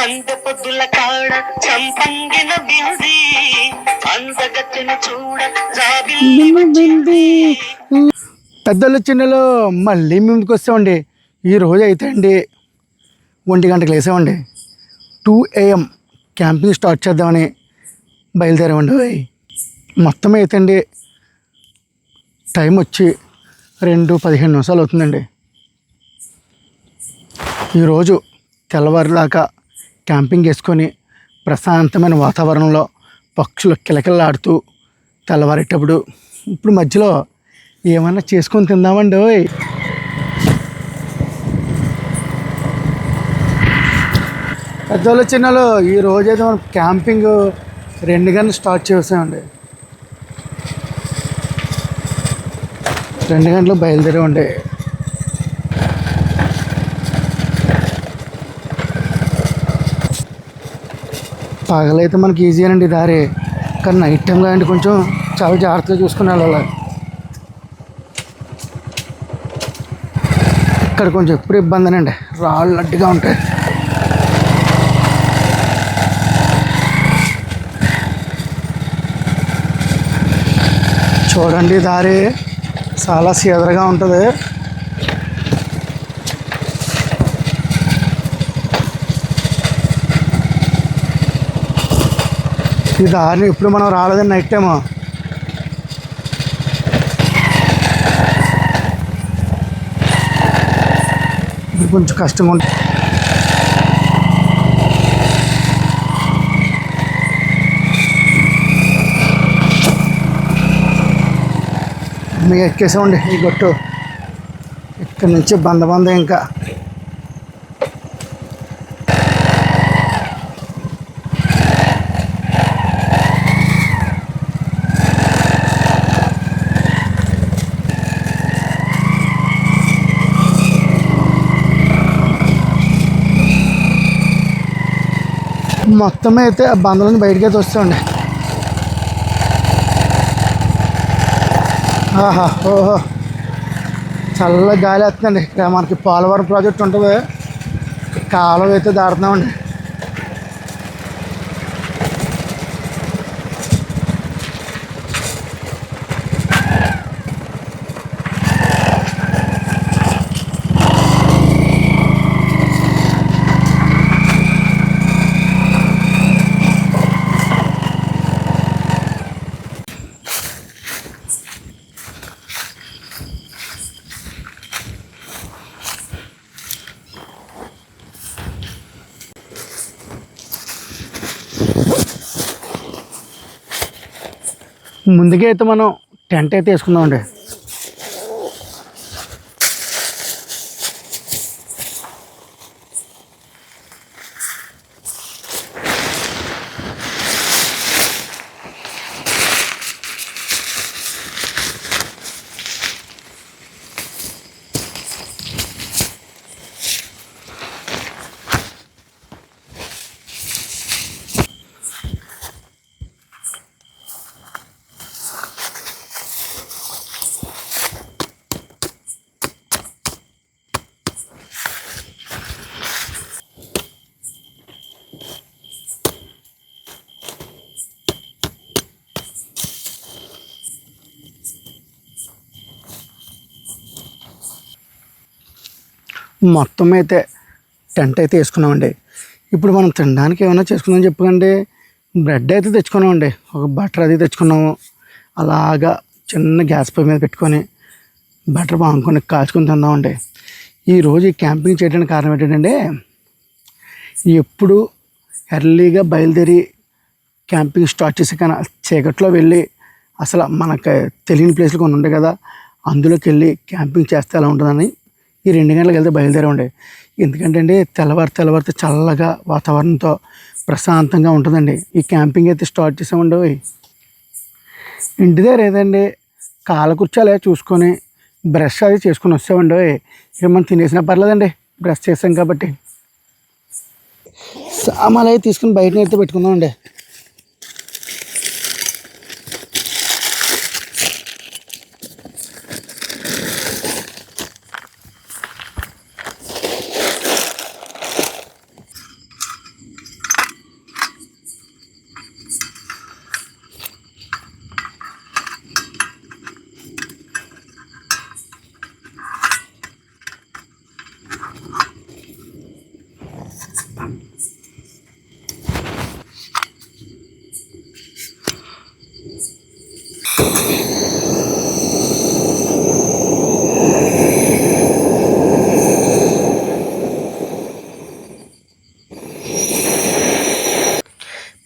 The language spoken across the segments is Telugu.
సంత పొద్దుల కాడ చంపంగిన బింది అందగత్తెను చూడ జాబిల్లి పెద్దలు చిన్నలు మళ్ళీ ముందుకు వస్తామండి. ఈ రోజు అయితే అండి ఒంటి గంటకు లేసామండి. టూ ఏఎం క్యాంపింగ్ స్టార్ట్ చేద్దామని బయలుదేరామండి. మొత్తం అయితే అండి టైం వచ్చి రెండు పదిహేను నిమిషాలు అవుతుందండి. ఈరోజు తెల్లవారులాగా క్యాంపింగ్ వేసుకొని ప్రశాంతమైన వాతావరణంలో పక్షులు కిలకిలాడుతూ తెల్లవారేటప్పుడు ఇప్పుడు మధ్యలో ఏమన్నా చేసుకొని తిందామండి ఓయ్. పెద్దోళ్ళు చిన్నలు ఈ రోజైతే మనం క్యాంపింగ్ రెండు గంటలు స్టార్ట్ చేసామండి. రెండు గంటలు బయలుదేరామండి. పగలైతే మనకి ఈజీ అండి దారి. కానీ నైట్ టైం కాబట్టి కొంచెం చాలా జాగ్రత్తగా చూసుకుని వెళ్ళాలి. ఇక్కడ కొంచెం ఎప్పుడు ఇబ్బందినండి రాళ్ళు అడ్డుగా ఉంటాయి. చూడండి దారి. చాలా సీదరగా ఉంటుంది. ఈ దారిని ఇప్పుడు మనం రాలేదని నైట్ టైము. ఇది కొంచెం కష్టంగా ఉంటుంది మేము ఎక్కేసామండి ఈ గొట్టు. ఇక్కడి నుంచి బంద బంద ఇంకా. మొత్తం అయితే ఆ బందల నుంచి బయటకి అయితే వస్తామండి. ఆహా ఓహో. చల్ల గాలి వస్తుందండి. ఇక్కడ మనకి పోలవరం ప్రాజెక్ట్ ఉంటుంది. కాలం అయితే దాడుతున్నామండి ముందుగా అయితే మనం టెంట్ అయితే వేసుకుందామండి. మొత్తం అయితే టెంట్ అయితే వేసుకున్నామండి. ఇప్పుడు మనం తినడానికి ఏమైనా చేసుకుందాం చెప్పుకోండి. బ్రెడ్ అయితే తెచ్చుకున్నామండి. ఒక బటర్ అది తెచ్చుకున్నాము. అలాగా చిన్న గ్యాస్ పొయ్యి మీద పెట్టుకొని బటర్ బాగుకొని కాల్చుకొని తిందామండి. ఈరోజు ఈ క్యాంపింగ్ చేయడానికి కారణం ఏంటంటే ఎప్పుడు ఎర్లీగా బయలుదేరి క్యాంపింగ్ స్టార్ట్ చేసే కానీ చీకట్లో వెళ్ళి అసలు మనకు తెలియని ప్లేస్లు కొన్ని ఉంటాయి కదా అందులోకి వెళ్ళి క్యాంపింగ్ చేస్తే ఎలా ఉంటుందని ఈ రెండు గంటలకు వెళ్తే బయలుదేరండి ఎందుకంటే అండి తెల్లవారు తెల్లవారితే చల్లగా వాతావరణంతో ప్రశాంతంగా ఉంటుందండి ఈ క్యాంపింగ్ అయితే స్టార్ట్ చేసామండి ఓయ్. ఇంటి దగ్గర ఏదండి కాల కూర్చోలే చూసుకొని బ్రష్ అది చేసుకొని వస్తామండి ఓయ్. ఇక మనం తినేసినా పర్లేదండి బ్రష్ చేసాం కాబట్టి సామాన్లు అయితే తీసుకుని బయట అయితే పెట్టుకుందామండి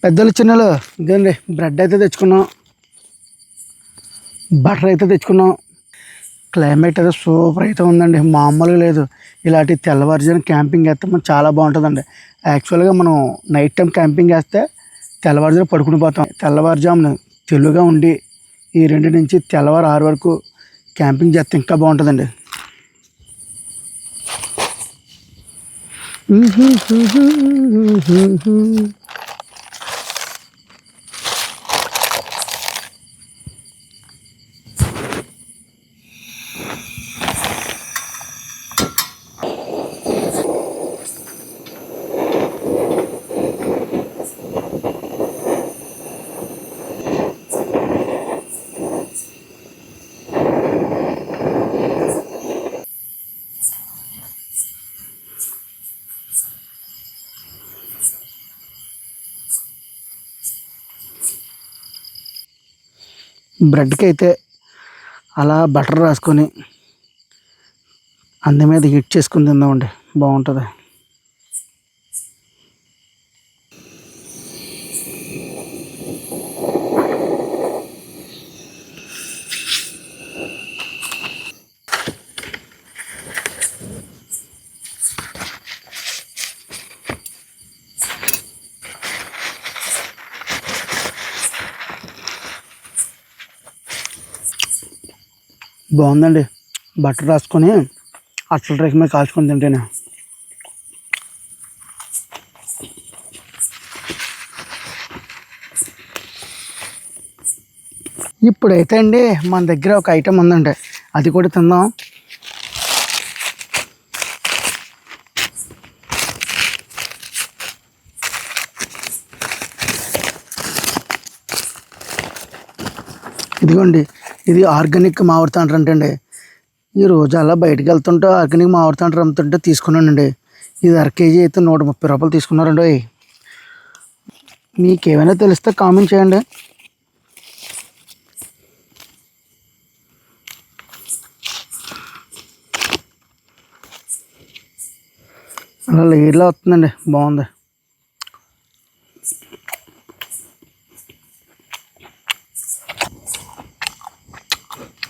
పెద్దలు చిన్నలు. ఇదండి బ్రెడ్ అయితే తెచ్చుకున్నాం. బటర్ అయితే తెచ్చుకున్నాం. క్లైమేట్ అయితే సూపర్ అయితే ఉందండి. మామూలుగా లేదు. ఇలాంటి తెల్లవారుజామున క్యాంపింగ్ వేస్తే మనకు చాలా బాగుంటుందండి. యాక్చువల్గా మనం నైట్ టైం క్యాంపింగ్ వేస్తే తెల్లవారుజాము పడుకుని పోతాం. తెల్లవారుజామున తెలుగుగా ఉండి ఈ రెండు నుంచి తెల్లవారు ఆరు వరకు క్యాంపింగ్ చేస్తే ఇంకా బాగుంటుందండి. బ్రెడ్కి అయితే అలా బటర్ రాసుకొని అందు మీద హిట్ చేసుకుని తిందామండి. బాగుంటుంది. బాగుందండి. బట్టలు రాసుకొని అట్ల రేఖ మీద కాల్చుకొని తింటేనే. ఇప్పుడైతే అండి మన దగ్గర ఒక ఐటెం ఉందండి. అది కూడా తిందాం. ఇదిగోండి. ఇది ఆర్గానిక్ మామిడి తాండ్ర అంటండి. ఈ రోజు అలా బయటకు వెళ్తుంటే ఆర్గానిక్ మామిడి తాండ్ర అమ్ముతుంటే తీసుకున్నానండి. ఇది అర కేజీ అయితే నూట ముప్పై రూపాయలు తీసుకున్నారండి. మీకు ఏమైనా తెలిస్తే కామెంట్ చేయండి. అలా లేయర్లో వస్తుందండి. బాగుంది.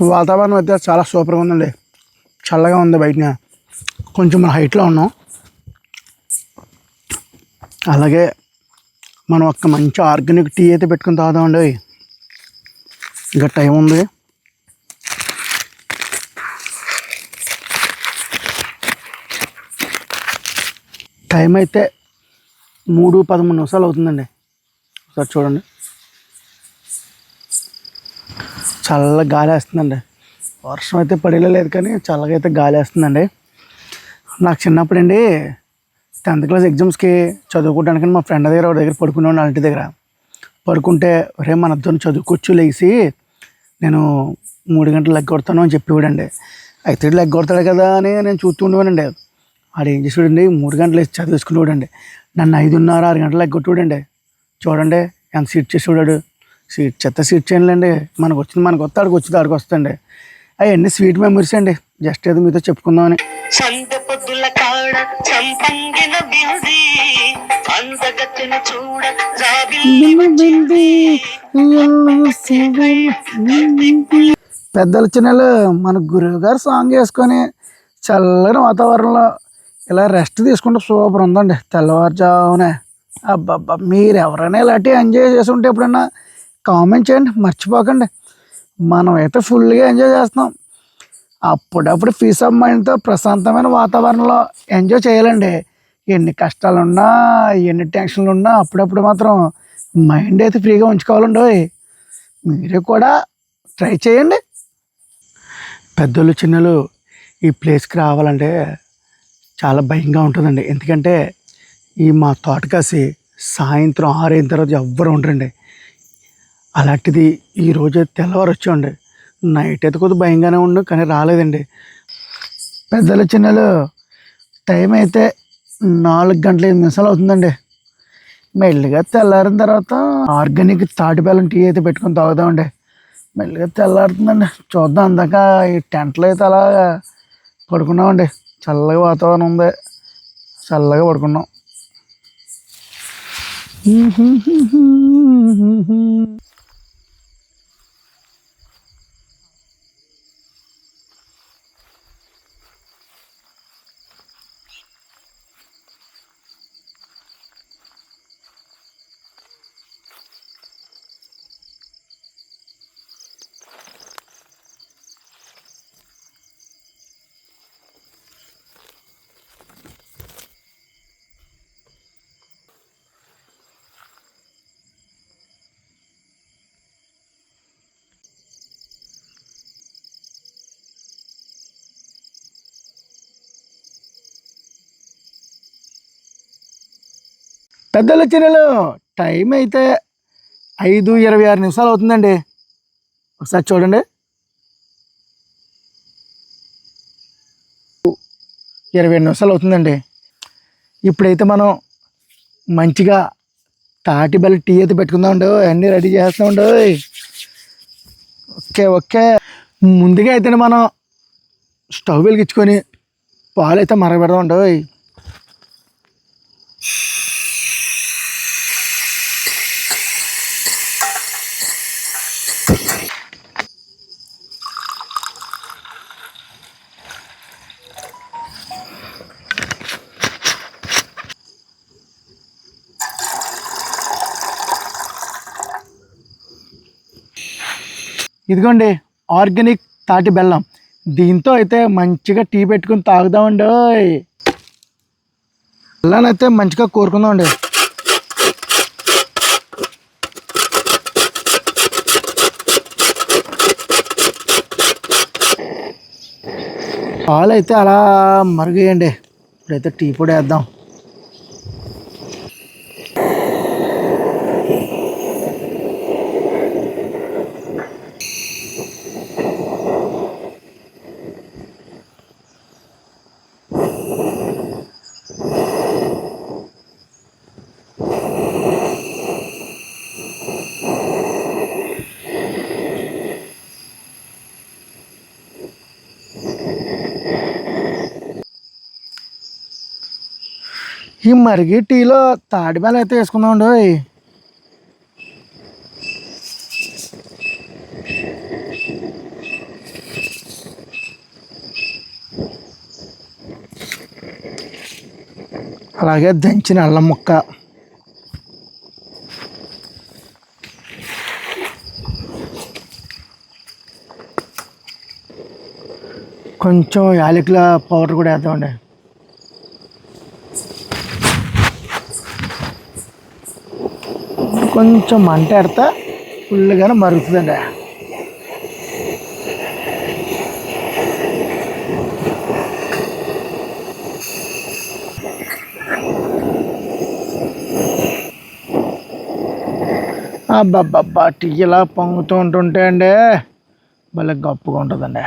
వాతావరణం అయితే చాలా సూపర్గా ఉందండి. చల్లగా ఉంది బయట. కొంచెం మన హైట్లో ఉన్నాం. అలాగే మనం ఒక్క మంచి ఆర్గానిక్ టీ అయితే పెట్టుకుని తాగుదామండి. ఇంకా టైం ఉంది. టైం అయితే మూడు పదమూడు నిమిషాలు అవుతుందండి. ఒకసారి చూడండి. చల్ల గాలి వేస్తుందండి వర్షం అయితే పడేలా లేదు కానీ చల్లగా అయితే గాలి వేస్తుందండి నాకు చిన్నప్పుడు అండి టెన్త్ క్లాస్ ఎగ్జామ్స్కి చదువుకోవడానికి మా ఫ్రెండ్ దగ్గర ఒక దగ్గర పడుకునేవాడిని వాళ్ళ దగ్గర. పడుకుంటే రే మన అద్దరు చదువుకొచ్చు లేచి నేను మూడు గంటలు లెగ్ కొడతాను అని చెప్పేవాడండి. అయితే లెగ్ కొడతాడు కదా అని నేను చూస్తూ ఉండేవానండి. వాడు ఏం చేసేవాడండి? మూడు గంటలు వేసి చదివేసుకునేవాడండి. నన్ను ఐదున్నర ఆరు గంటలు లెక్క కొట్టేవాడండి. చూడండి ఎంత సీట్ చేసేవాడు. సీట్ చెత్త సీట్ చేయండి మనకు వచ్చింది మనకు వస్తే ఆడికి వచ్చింది ఆడికి వస్తుంది అవన్నీ స్వీట్ మెమరీస్ అండి. జస్ట్ ఏదో మీతో చెప్పుకుందామని. పొద్దుల చిన్నలు మన గురువు గారు సాంగ్ వేసుకొని చల్లని వాతావరణంలో ఇలా రెస్ట్ తీసుకుంటే సూపర్ ఉందండి. తెల్లవారుజామునే. అబ్బబ్బా మీరు ఎవరైనా ఇలాంటి ఎంజాయ్ చేసి ఉంటే ఎప్పుడైనా కామెంట్ చేయండి మర్చిపోకండి. మనం అయితే ఫుల్గా ఎంజాయ్ చేస్తున్నాం. అప్పుడప్పుడు పీస్ ఆఫ్ మైండ్తో ప్రశాంతమైన వాతావరణంలో ఎంజాయ్ చేయాలండి. ఎన్ని కష్టాలున్నా ఎన్ని టెన్షన్లు ఉన్నా అప్పుడప్పుడు మాత్రం మైండ్ అయితే ఫ్రీగా ఉంచుకోవాలండి మీరు కూడా ట్రై చేయండి. పెద్దలు చిన్నలు ఈ ప్లేస్కి రావాలంటే చాలా భయంగా ఉంటుందండి. ఎందుకంటే ఈ మా తోటకాసి సాయంత్రం ఆరైన తర్వాత ఎవ్వరు ఉండరండి. అలాంటిది ఈరోజు తెల్లవారు వచ్చామండి. నైట్ అయితే కొద్దిగా భయంగానే ఉండు కానీ రాలేదండి. పెద్దలు చిన్నలు టైం అయితే నాలుగు గంటల ఐదు నిమిషాలు అవుతుందండి. మెల్లిగా తెల్లారిన తర్వాత ఆర్గానిక్ తాటి బెల్లం టీ అయితే పెట్టుకొని తాగుదామండి. మెల్లిగా తెల్లారుతుందండి. చూద్దాం అందాక ఈ టెంట్లో అయితే అలా పడుకున్నామండి. చల్లగా వాతావరణం ఉంది. చల్లగా పడుకున్నాం. పెద్దల చర్యలు. టైం అయితే ఐదు ఇరవై ఆరు నిమిషాలు అవుతుందండి. ఒకసారి చూడండి. ఇరవై నిమిషాలు అవుతుందండి. ఇప్పుడైతే మనం మంచిగా తాటి బెల్ల టీ అయితే పెట్టుకుందామండి. అన్నీ రెడీ చేస్తామండి ఓకే ఓకే. ముందుగా అయితే మనం స్టవ్ వెలిగించుకొని పాలు అయితే మరగబెడదామండి. ఇదిగోండి ఆర్గానిక్ తాటి బెల్లం. దీంతో అయితే మంచిగా టీ పెట్టుకుని తాగుదామండి ఓయ్. బెల్లాన్ని అయితే మంచిగా కోరుకుందామండి. పాలు అయితే అలా మరుగేయండి. ఇప్పుడైతే టీ పొడి వేద్దాం. ఈ మరిగి టీలో తాటి బెల్లం అయితే వేసుకుందామండి అలాగే దంచిన అల్లం ముక్క. కొంచెం యాలకుల పౌడర్ కూడా వేద్దామండి. కొంచెం మంట ఎడతా ఫుల్గానే మరుగుతుందండి. అబ్బబ్బబ్బా టీ ఇలా పొంగుతూ ఉంటుంటే అండి భలే గొప్పగా ఉంటుందండి.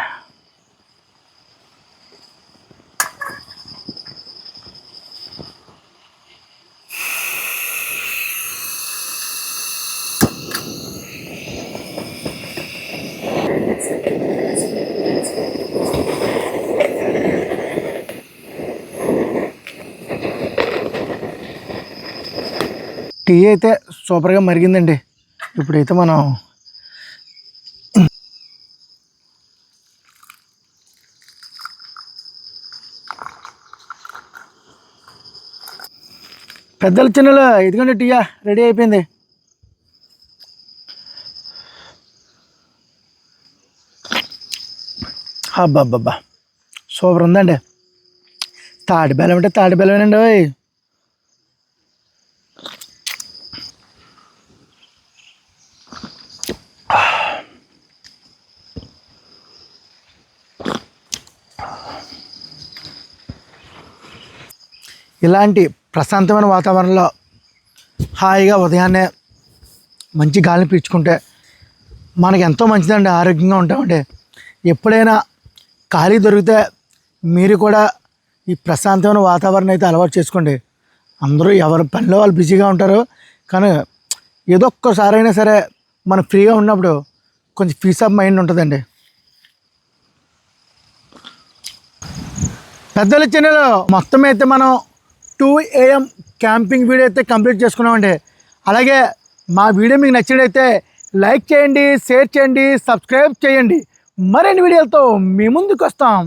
టీ అయితే సూపర్గా మరిగిందండి. ఇప్పుడైతే మనం పెద్దల చిన్నలు ఇదిగోండి టీయా రెడీ అయిపోయింది. అబ్బాబ్బా సూపర్ ఉందండి. తాడి బెల్లం అంటే తాడి బెల్లమేనండి ఇలాంటి ప్రశాంతమైన వాతావరణంలో హాయిగా ఉదయాన్నే మంచి గాలిని పీల్చుకుంటే మనకి ఎంతో మంచిదండి ఆరోగ్యంగా ఉంటామండి. ఎప్పుడైనా ఖాళీ దొరికితే మీరు కూడా ఈ ప్రశాంతమైన వాతావరణం అయితే అలవాటు చేసుకోండి. అందరూ ఎవరి పనిలో వాళ్ళు బిజీగా ఉంటారు కానీ ఏదో ఒక్కసారైనా సరే మనం ఫ్రీగా ఉన్నప్పుడు కొంచెం పీస్ ఆఫ్ మైండ్ ఉంటుందండి. పెద్దల ఛానల్ మొత్తం అయితే మనం టూ ఏఎం క్యాంపింగ్ వీడియో అయితే కంప్లీట్ చేసుకున్నామండి. అలాగే మా వీడియో మీకు నచ్చినట్టయితే లైక్ చేయండి షేర్ చేయండి సబ్స్క్రైబ్ చేయండి. మరిన్ని వీడియోలతో మీ ముందుకు వస్తాం